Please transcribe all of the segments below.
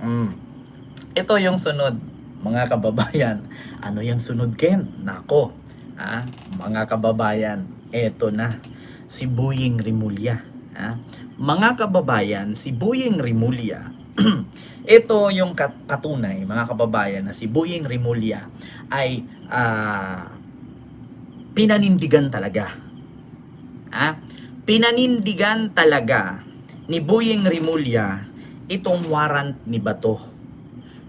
Mm. Ito yung sunod, mga kababayan. Ano yung sunod, Ken? Nako, ah, mga kababayan, eto na, si Buying Rimulya. Ah. Mga kababayan, si Buying Rimulya, ito yung patunay, mga kababayan, na si Buying Rimulya ay ah, pinanindigan talaga. Ah, pinanindigan talaga ni Buying Rimulya itong warrant ni Bato.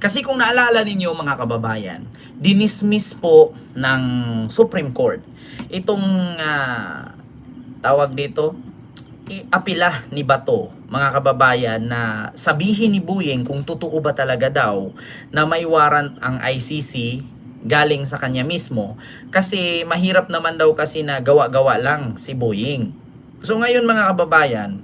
Kasi kung naalala ninyo mga kababayan, dinismiss po ng Supreme Court itong ah, tawag dito, apila ni Bato, mga kababayan, na sabihin ni Buying kung totoo ba talaga daw na may warrant ang ICC galing sa kanya mismo kasi mahirap naman daw kasi na gawa-gawa lang si Buying. So ngayon mga kababayan,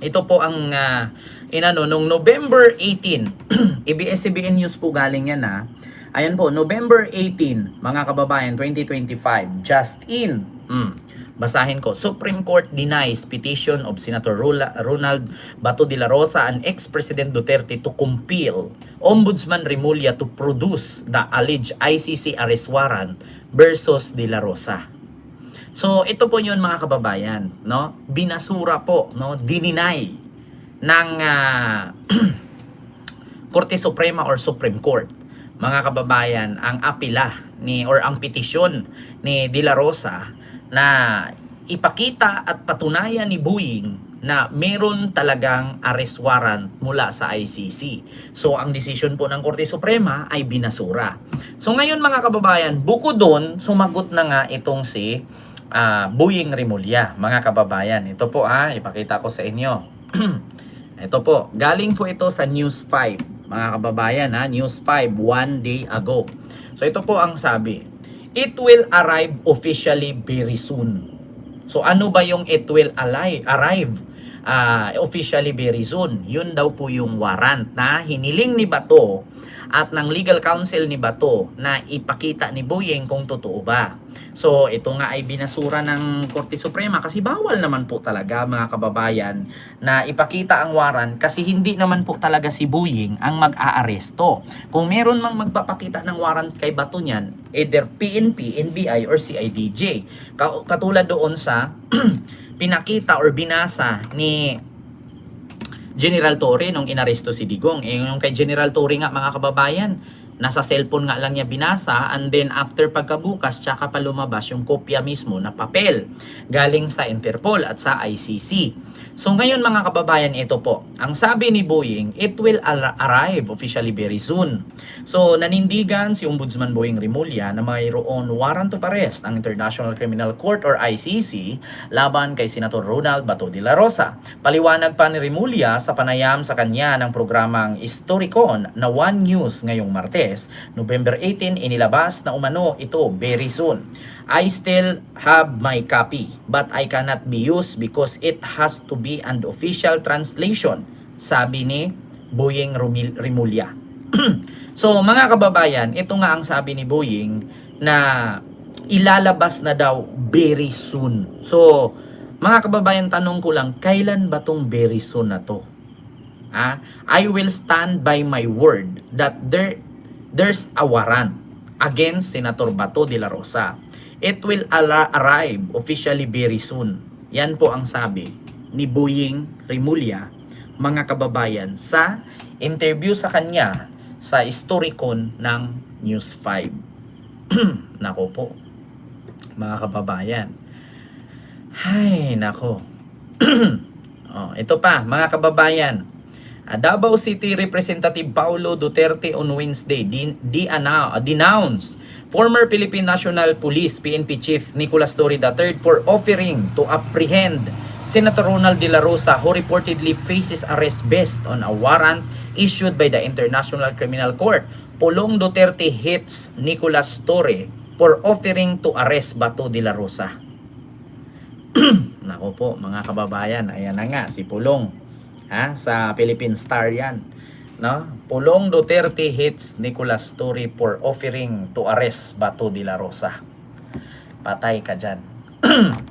ito po ang ah, inano nung November 18 ABS-CBN News po galing yan ha ayan po November 18 mga kababayan 2025 just in mm, basahin ko Supreme Court denies petition of Senator Ronald Bato de la Rosa and ex-President Duterte to compel Ombudsman Remulla to produce the alleged ICC arrest warrant versus de la Rosa So ito po 'yun mga kababayan, no? Binasura po, no? Dininay ng Korte Suprema or Supreme Court. Mga kababayan, ang apila ni or ang petisyon ni De La Rosa na ipakita at patunayan ni Boeing na meron talagang arrest warrant mula sa ICC. So ang desisyon po ng Korte Suprema ay binasura. So ngayon mga kababayan, bukod doon, sumagot na nga itong si ah, Boeing Rimulya, mga kababayan. Ito po ah, ipakita ko sa inyo. ito po, galing po ito sa News 5, mga kababayan ha, News 5, one day ago. So ito po ang sabi, It will arrive officially very soon. So ano ba yung it will arrive ah, officially very soon? Yun daw po yung warrant na hiniling ni Bato at ng legal counsel ni Bato na ipakita ni Boyeng kung totoo ba. So ito nga ay binasura ng Korte Suprema kasi bawal naman po talaga mga kababayan na ipakita ang warrant kasi hindi naman po talaga si Boyeng ang mag-aaresto. Kung meron mang magpapakita ng warrant kay Bato niyan, either PNP, NBI, or CIDJ. Ka- Katulad doon sa pinakita or binasa ni General Torre nung inaresto si Digong. Eh, yung kay General Torre nga mga kababayan, nasa cellphone nga lang niya binasa and then after pagkabukas tsaka pa lumabas yung kopya mismo na papel galing sa Interpol at sa ICC. So ngayon mga kababayan ito po, ang sabi ni Boeing, it will ar- arrive officially very soon. So nanindigan si Ombudsman Boeing Rimulya na mayroon warrant of arrest ang International Criminal Court or ICC laban kay Senator Ronald Bato de la Rosa. Paliwanag pa ni Rimulya sa panayam sa kanya ng programang Historicon na One News ngayong Martes, November 18, inilabas na umano ito very soon. I still have my copy but I cannot be used because it has to be an official translation, sabi ni Rumil- Rimulya. so mga kababayan, ito nga ang sabi ni Boying na ilalabas na daw very soon. So mga kababayan, tanong ko lang, kailan ba tong very soon na to? Ah, I will stand by my word that there there's a warrant against Senator Bato de la Rosa. It will arrive officially very soon. Yan po ang sabi ni Boying Rimulya, mga kababayan, sa interview sa kanya sa Historicon ng News 5. nako po, mga kababayan. Hay, nako. oh, ito pa, mga kababayan. Ah, Davao City Representative Paulo Duterte on Wednesday din di ana denounce former Philippine National Police PNP Chief Nicolas Torre III for offering to apprehend Senator Ronald De La Rosa who reportedly faces arrest based on a warrant issued by the International Criminal Court. Pulong Duterte hits Nicolas Torre for offering to arrest Bato De La Rosa. Nako po mga kababayan, ayan na nga si Pulong ha sa Philippine Star yan. No? Pulong Duterte hits Nicolas Torre for offering to arrest Bato de la Rosa. Patay ka dyan.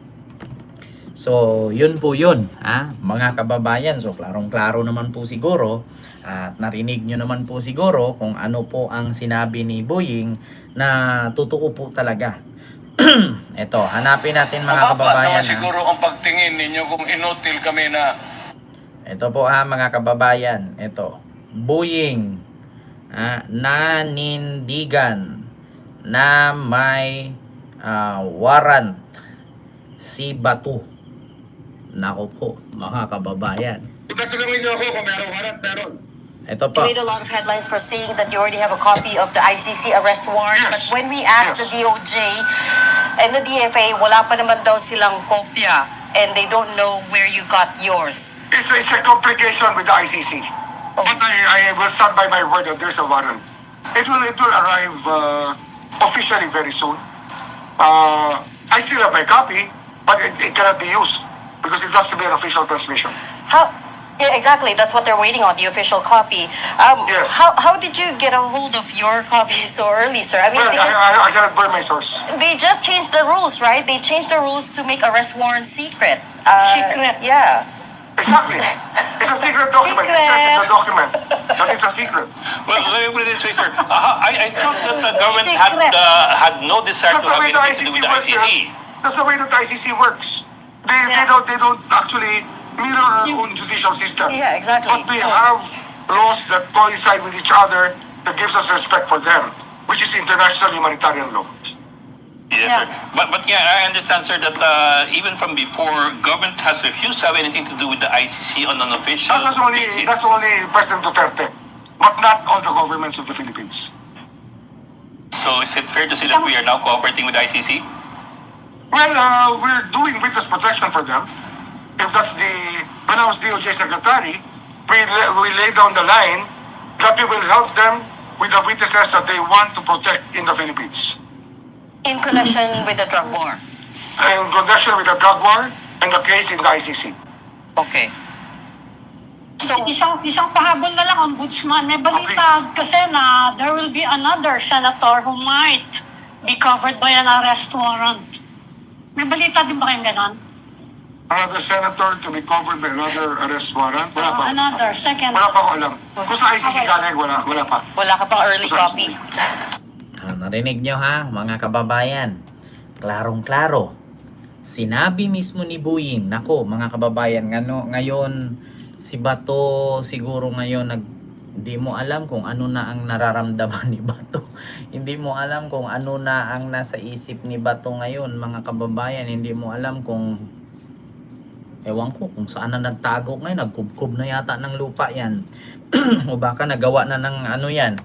So, yun po yun, ha? mga kababayan. So, klarong-klaro naman po siguro at narinig nyo naman po siguro kung ano po ang sinabi ni Boying na totoo po talaga. Ito, hanapin natin mga Mababa kababayan. ha? siguro ang pagtingin ninyo kung inutil kami na Ito po ha mga kababayan. Ito. Boying. ah, nanindigan na may ah, warrant si Batu. Nako po mga kababayan. Tatanungin niyo ako kung meron harap, meron. Ito You po. made a lot of headlines for saying that you already have a copy of the ICC arrest warrant. Yes. But when we asked Yes. the DOJ and the DFA, wala pa naman daw silang kopya. And they don't know where you got yours. It's, it's a complication with the ICC. But I, I will stand by my word that there's a warrant. It will, it will arrive uh, officially very soon. Uh, I still have my copy, but it, it cannot be used because it has to be an official transmission. How? Yeah, exactly. That's what they're waiting on, the official copy. Um, Yes. How, how did you get a hold of your copy so early, sir? I mean, Well, I, because I, I cannot burn my source. they just changed the rules, right? They changed the rules to make arrest warrants secret. Uh, Secret. Yeah. Exactly. It's a secret document. It says in the document that it's a secret. Well, let me put it this way, sir. Uh, I, I thought that the government had Secret. uh, had no desire That's to have anything to do with the works. ICC. yeah. That's the way that the ICC works. They, they Yeah. don't they don't actually mirror our own judicial system. Yeah, exactly. But we have laws that coincide with each other that gives us respect for them, which is international humanitarian law. Yes, Yeah. sir. But, but yeah, I understand, sir, that uh, even from before, government has refused to have anything to do with the ICC on an official That was only basis. that's only President Duterte, but not all the governments of the Philippines. So is it fair to say that we are now cooperating with the ICC? Well, uh, we're doing witness protection for them. If that's the when I was DOJ secretary, we la- we laid down the line that we will help them with the witnesses that they want to protect in the Philippines. In connection with the drug war. In connection with the drug war and the case in the ICC. Okay. So, Isang, isang pahabol na lang, Ombudsman. May balita kasi na there will be another senator who might be covered by an arrest warrant. May balita din ba kayong ganon? Another senator to be covered by another arrest warrant. Wala pa. Another, second. Wala pa ako alam. Kung sa ICC galing, wala, wala pa. wala ka pang early Sa copy. Ah, narinig nyo ha, mga kababayan. Klarong-klaro. Sinabi mismo ni Boying, nako mga kababayan, ngano, ngayon si Bato siguro ngayon nag hindi mo alam kung ano na ang nararamdaman ni Bato. hindi mo alam kung ano na ang nasa isip ni Bato ngayon, mga kababayan. Hindi mo alam kung ewan ko kung saan na nagtago ngayon, nagkubkob na yata ng lupa yan. o baka nagawa na ng ano yan.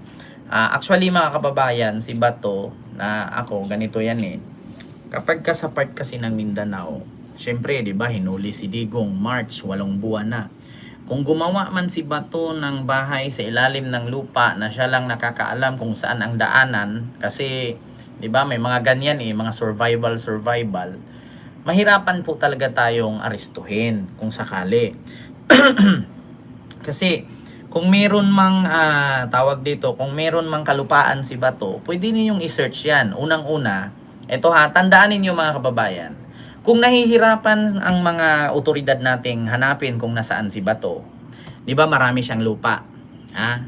Ah, actually mga kababayan, si Bato, na ako, ganito yan eh. Kapag ka sa part kasi ng Mindanao, syempre, di ba, hinuli si Digong, March, walong buwan na. Kung gumawa man si Bato ng bahay sa ilalim ng lupa na siya lang nakakaalam kung saan ang daanan, kasi, di ba, may mga ganyan eh, mga survival, survival, mahirapan po talaga tayong arestuhin kung sakali. Kasi kung meron mang ah, tawag dito, kung meron mang kalupaan si Bato, pwede ninyong i-search 'yan. Unang-una, ito ha, tandaan ninyo mga kababayan. Kung nahihirapan ang mga otoridad nating hanapin kung nasaan si Bato, 'di ba marami siyang lupa. Ha?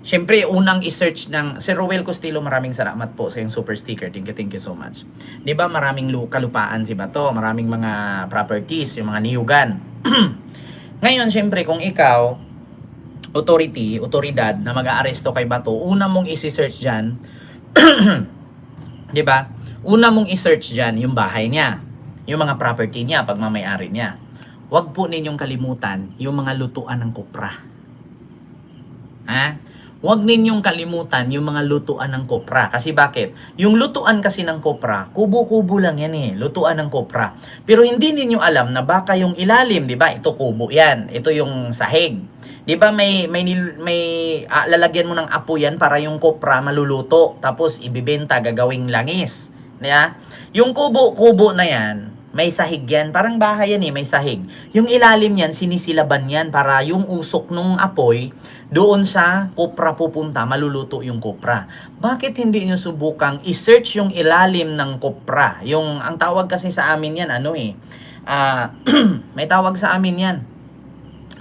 Siyempre, unang i-search ng Sir Ruel Costilo, maraming salamat po sa yung super sticker. Thank you, thank you so much. 'Di ba maraming lu- kalupaan si Bato, maraming mga properties, yung mga niyugan. Ngayon, siyempre, kung ikaw, authority, otoridad na mag-aaresto kay Bato, una mong isi-search dyan, di ba? Una mong i-search dyan yung bahay niya, yung mga property niya, pagmamayari niya. Huwag po ninyong kalimutan yung mga lutuan ng kopra. Ha? Huwag ninyong kalimutan yung mga lutuan ng kopra. Kasi bakit? Yung lutuan kasi ng kopra, kubo-kubo lang yan eh. Lutuan ng kopra. Pero hindi ninyo alam na baka yung ilalim, di ba? Ito kubo yan. Ito yung sahig. Di ba may, may, may ah, lalagyan mo ng apo yan para yung kopra maluluto. Tapos ibibenta, gagawing langis. Yeah? Yung kubo-kubo na yan, may sahig yan. Parang bahay yan eh, may sahig. Yung ilalim yan, sinisilaban yan para yung usok nung apoy, doon sa kopra pupunta, maluluto yung kopra. Bakit hindi nyo subukang i-search yung ilalim ng kopra? Yung, ang tawag kasi sa amin yan, ano eh, ah, may tawag sa amin yan.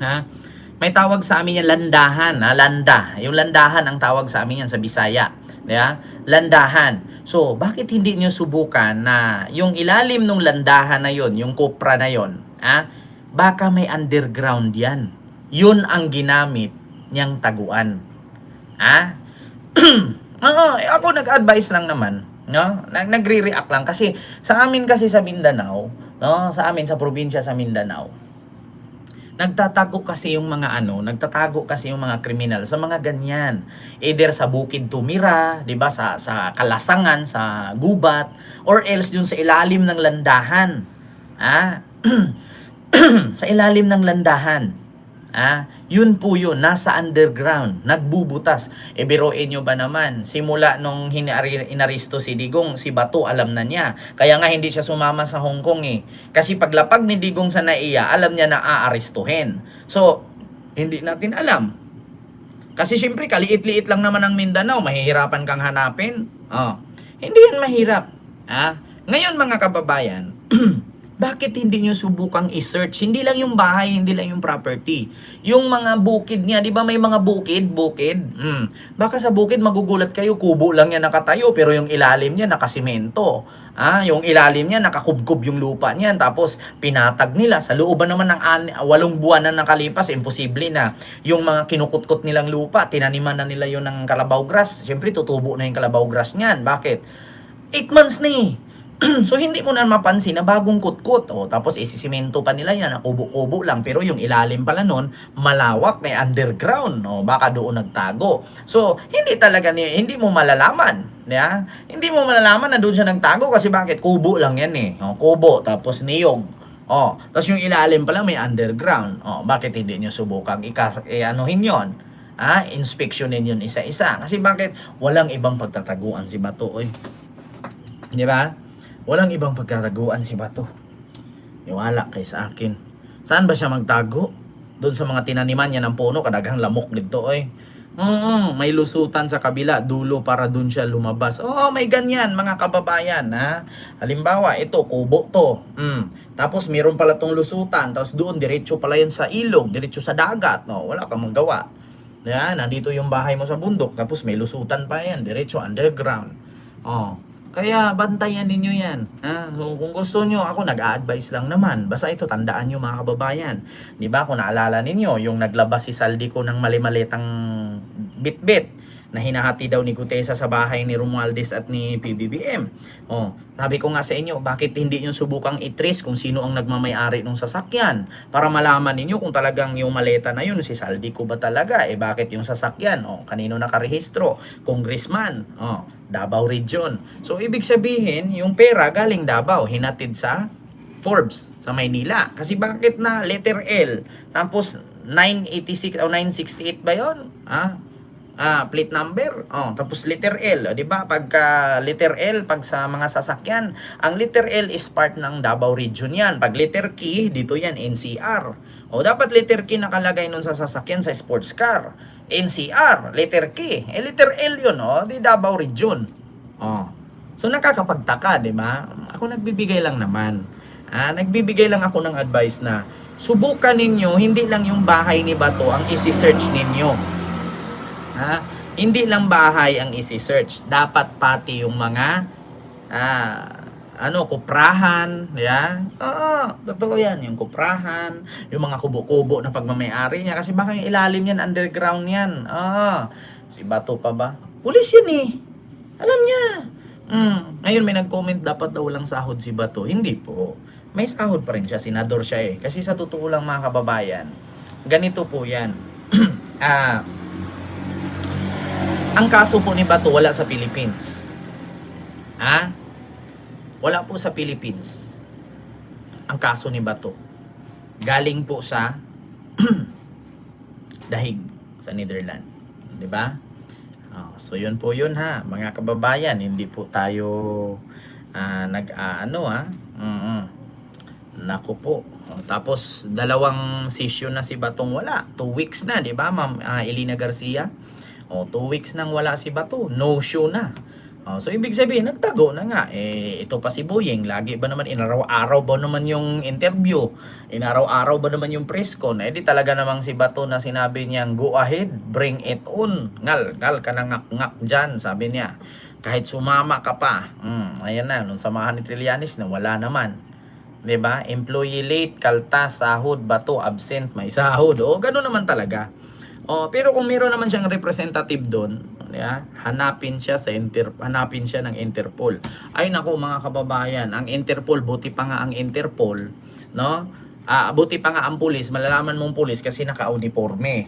Ha? May tawag sa amin yan landahan, ha? landa. Yung landahan ang tawag sa amin yan sa Bisaya. Yeah? Landahan. So, bakit hindi nyo subukan na yung ilalim ng landahan na yon, yung kopra na yon, ha? baka may underground yan. Yun ang ginamit niyang taguan. Ha? Oo, ako nag-advise lang naman, no? Nag nagre-react lang kasi sa amin kasi sa Mindanao, no? Sa amin sa probinsya sa Mindanao. Nagtatago kasi yung mga ano, nagtatago kasi yung mga kriminal sa mga ganyan. Either sa bukid tumira, 'di ba, sa sa kalasangan, sa gubat, or else dun sa ilalim ng landahan. Ah, sa ilalim ng landahan. Ah, yun po yun, nasa underground, nagbubutas. E biroin nyo ba naman, simula nung inaristo si Digong, si Bato alam na niya. Kaya nga hindi siya sumama sa Hong Kong eh. Kasi paglapag ni Digong sa NAIA, alam niya na aaristuhin. So, hindi natin alam. Kasi syempre, kaliit-liit lang naman ang Mindanao, mahihirapan kang hanapin. Oh. Hindi yan mahirap. Ah? Ngayon mga kababayan, bakit hindi nyo subukang i-search? Hindi lang yung bahay, hindi lang yung property. Yung mga bukid niya, di ba may mga bukid, bukid? Hmm. Baka sa bukid magugulat kayo, kubo lang yan nakatayo, pero yung ilalim niya nakasimento. Ah, yung ilalim niya nakakubkob yung lupa niyan, tapos pinatag nila. Sa looban naman ng an- walong buwan na nakalipas, imposible na yung mga kinukutkot nilang lupa, tinaniman na nila yun ng kalabaw grass. Siyempre, tutubo na yung kalabaw grass niyan. Bakit? 8 months na eh. so hindi mo na mapansin na bagong kutkot. O, tapos isisimento pa nila yan, kubo-kubo lang. Pero yung ilalim pala nun, malawak, may underground. O, baka doon nagtago. So, hindi talaga, ni, hindi mo malalaman. Yeah? Hindi mo malalaman na doon siya nagtago kasi bakit? Kubo lang yan eh. O, kubo, tapos niyog. O, tapos yung ilalim pala may underground. O, bakit hindi nyo subukang ika- eh, anuhin yon? Ah, inspeksyonin yun isa-isa. Kasi bakit? Walang ibang pagtataguan si Bato. Oy. Di ba? Walang ibang pagkataguan si Bato. Iwala kay sa akin. Saan ba siya magtago? Doon sa mga tinaniman niya ng puno, kadaghang lamok dito oy. Mm, may lusutan sa kabila, dulo para doon siya lumabas. Oh, may ganyan mga kababayan, ha. Halimbawa, ito kubo to. Mm. Tapos meron pala tong lusutan, tapos doon diretso pala yan sa ilog, diretso sa dagat, no. Wala kang magawa. Yan, nandito yung bahay mo sa bundok, tapos may lusutan pa yan, diretso underground. Oh. Kaya bantayan ninyo yan. Ha? So, kung gusto nyo, ako nag-a-advise lang naman. Basta ito, tandaan nyo mga kababayan. Di ba, kung naalala ninyo, yung naglabas si Saldi ko ng mali-malitang bit-bit na hinahati daw ni Gutesa sa bahay ni Romualdez at ni PBBM. Oh, sabi ko nga sa inyo, bakit hindi nyo subukang i-trace kung sino ang nagmamayari ng sasakyan para malaman ninyo kung talagang yung maleta na yun si Saldi ko ba talaga? Eh bakit yung sasakyan? Oh, kanino nakarehistro? Congressman. Oh, Davao Region. So ibig sabihin, yung pera galing Davao, hinatid sa Forbes sa Maynila. Kasi bakit na letter L? Tapos 986 o 968 ba 'yon? Ah, ah, plate number. Oh, tapos letter L, oh, 'di ba? Pagka letter L pag sa mga sasakyan, ang letter L is part ng Davao Region 'yan. Pag letter K, dito 'yan NCR. O dapat letter K nakalagay nun sa sasakyan sa sports car. NCR, letter K. Eh letter L 'yun, oh, di Davao Region. Oh. So nakakapagtaka, 'di ba? Ako nagbibigay lang naman. Ah, nagbibigay lang ako ng advice na subukan ninyo, hindi lang yung bahay ni Bato ang isi-search ninyo. Ha? Hindi lang bahay ang isi-search. Dapat pati yung mga ah, ano, kuprahan, yeah? Oo, totoo yan. Yung kuprahan, yung mga kubo-kubo na pagmamayari niya. Kasi baka yung ilalim yan, underground yan. Ah, si Bato pa ba? Pulis yan eh. Alam niya. Mm. Ngayon may nag-comment dapat daw lang sahod si Bato. Hindi po. May sahod pa rin siya. Senador siya eh. Kasi sa totoo lang mga kababayan, ganito po yan. ah, ang kaso po ni Bato wala sa Philippines. Ha? Wala po sa Philippines. Ang kaso ni Bato. Galing po sa Dahig sa Netherlands. 'Di ba? Oh, so yun po yun ha, mga kababayan, hindi po tayo ah, nag ah, ano ha. Mm Naku po. Tapos dalawang session na si Batong wala. Two weeks na, 'di ba, Ma'am ah, Elina Garcia? O, two weeks nang wala si Bato. No show na. Oh, so ibig sabihin, nagtago na nga. Eh, ito pa si Boyeng, lagi ba naman inaraw-araw ba naman yung interview? Inaraw-araw ba naman yung press con? Eh di talaga namang si Bato na sinabi niyang, go ahead, bring it on. Ngal, ngal ka na ngak-ngak dyan, sabi niya. Kahit sumama ka pa. Hmm, ayan na, nung samahan ni Trillanes na wala naman. 'Di ba? Employee late, kaltas, sahod, bato, absent, may sahod. O, gano'n naman talaga. Oh, pero kung meron naman siyang representative doon, yeah, hanapin siya sa Inter hanapin siya ng Interpol. Ay nako mga kababayan, ang Interpol buti pa nga ang Interpol, no? Ah, buti pa nga ang pulis, malalaman mong pulis kasi naka-uniforme.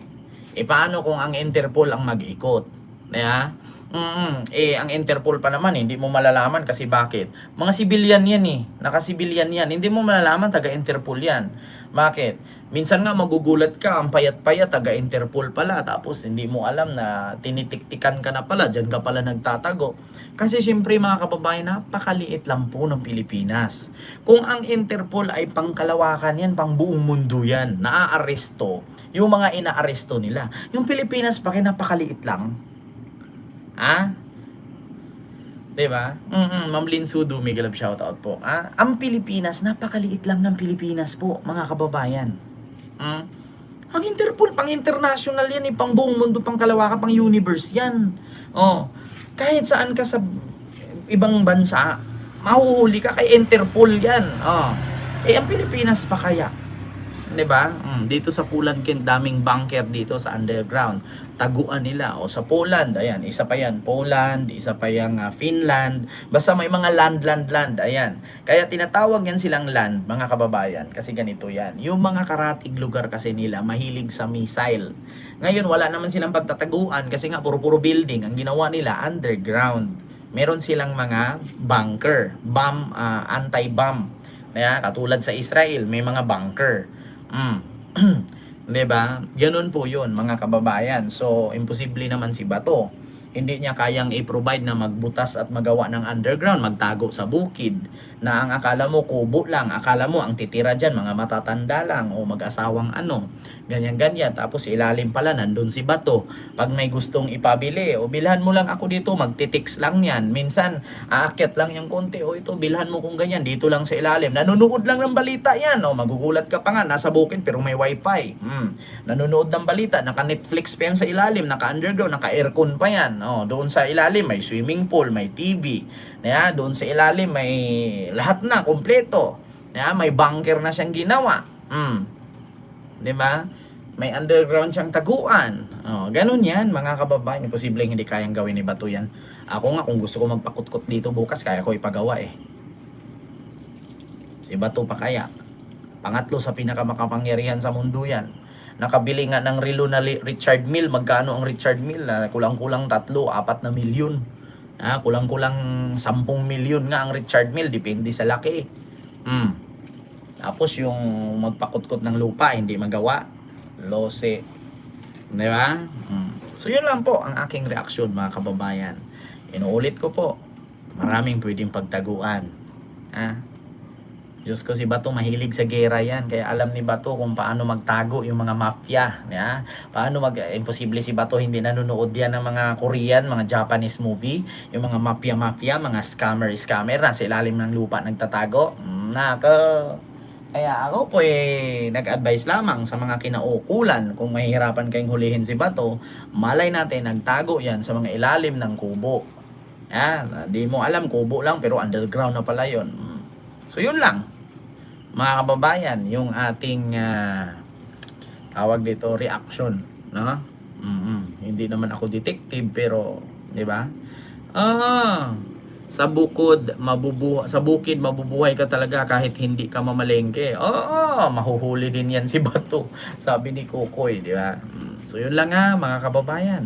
E paano kung ang Interpol ang mag-ikot? Yeah? Mm, eh ang Interpol pa naman hindi mo malalaman kasi bakit? Mga civilian yan eh. Naka-civilian yan. Hindi mo malalaman taga Interpol yan. Bakit? Minsan nga magugulat ka, ang payat-payat taga Interpol pala tapos hindi mo alam na tinitiktikan ka na pala, diyan ka pala nagtatago. Kasi siyempre mga kababayan, napakaliit lang po ng Pilipinas. Kung ang Interpol ay pangkalawakan yan, pang buong mundo yan, naaaresto, yung mga inaaresto nila. Yung Pilipinas pa napakaliit lang. Ha? 'Di ba? Mm Ma'am Lynn Sudo, Miguel of shoutout po. Ah, ang Pilipinas, napakaliit lang ng Pilipinas po, mga kababayan. Mm? Ang Interpol, pang international yan, eh, pang buong mundo, pang kalawakan, pang universe yan. Oh, kahit saan ka sa ibang bansa, mahuhuli ka kay Interpol yan. Oh. Eh, ang Pilipinas pa kaya? 'Di ba? Mm, dito sa Poland kin daming bunker dito sa underground. Taguan nila o sa Poland, ayan, isa pa 'yan, Poland, isa pa yang ah, Finland. Basta may mga land land land, ayan. Kaya tinatawag yan silang land, mga kababayan, kasi ganito 'yan. Yung mga karatig lugar kasi nila mahilig sa missile. Ngayon wala naman silang pagtataguan kasi nga puro-puro building ang ginawa nila underground. Meron silang mga bunker, bomb ah, anti-bomb. Kaya katulad sa Israel, may mga bunker. Mm. 'Di ba? Ganun po 'yun, mga kababayan. So, imposible naman si Bato. Hindi niya kayang i-provide na magbutas at magawa ng underground, magtago sa bukid. Na ang akala mo kubo lang, akala mo ang titira diyan mga matatanda lang o mag-asawang ano. Ganyan-ganyan. Tapos ilalim pala nandun si Bato. Pag may gustong ipabili, o bilhan mo lang ako dito, magtitix lang yan. Minsan, aakyat lang yung konti. O ito, bilhan mo kung ganyan. Dito lang sa ilalim. Nanonood lang ng balita yan. O, magugulat ka pa nga. Nasa bukid pero may wifi. Hmm. Nanonood ng balita. Naka-Netflix pa yan sa ilalim. Naka-underground. Naka-aircon pa yan. O, doon sa ilalim may swimming pool, may TV. Yeah, doon sa ilalim may lahat na, kompleto. Yeah, may bunker na siyang ginawa. Hmm. 'Di ba? May underground siyang taguan. Oh, ganun 'yan, mga kababayan. Posibleng hindi kayang gawin ni Bato 'yan. Ako nga kung gusto ko magpakutkot dito bukas, kaya ko ipagawa eh. Si Bato pa kaya. Pangatlo sa pinakamakapangyarihan sa mundo 'yan. Nakabili nga ng relo na Richard Mill. Magkano ang Richard Mill? Ah, kulang-kulang tatlo, apat na milyon. Ah, kulang-kulang 10 milyon nga ang Richard Mill. Depende sa laki. Hmm. Tapos yung magpakutkot ng lupa, hindi magawa. Lose. Di ba? Mm. So yun lang po ang aking reaksyon mga kababayan. Inuulit ko po, maraming pwedeng pagtaguan. Ha? Diyos ko si Bato mahilig sa gera yan. Kaya alam ni Bato kung paano magtago yung mga mafia. Ya? Paano mag... Imposible si Bato hindi nanonood yan ng mga Korean, mga Japanese movie. Yung mga mafia-mafia, mga scammer-scammer na sa ilalim ng lupa nagtatago. Mm, Nako. Kaya ako po eh, nag-advise lamang sa mga kinaukulan kung mahihirapan kayong hulihin si Bato, malay natin nagtago yan sa mga ilalim ng kubo. Yan, di mo alam, kubo lang pero underground na pala yon. So yun lang, mga kababayan, yung ating ah, tawag dito reaction, no? mm Hindi naman ako detective pero, di ba? Ah, sa bukod mabubuhay sa bukid mabubuhay ka talaga kahit hindi ka mamalengke. Oo, mahuhuli din yan si Bato. Sabi ni Kokoy, di ba? So yun lang nga mga kababayan.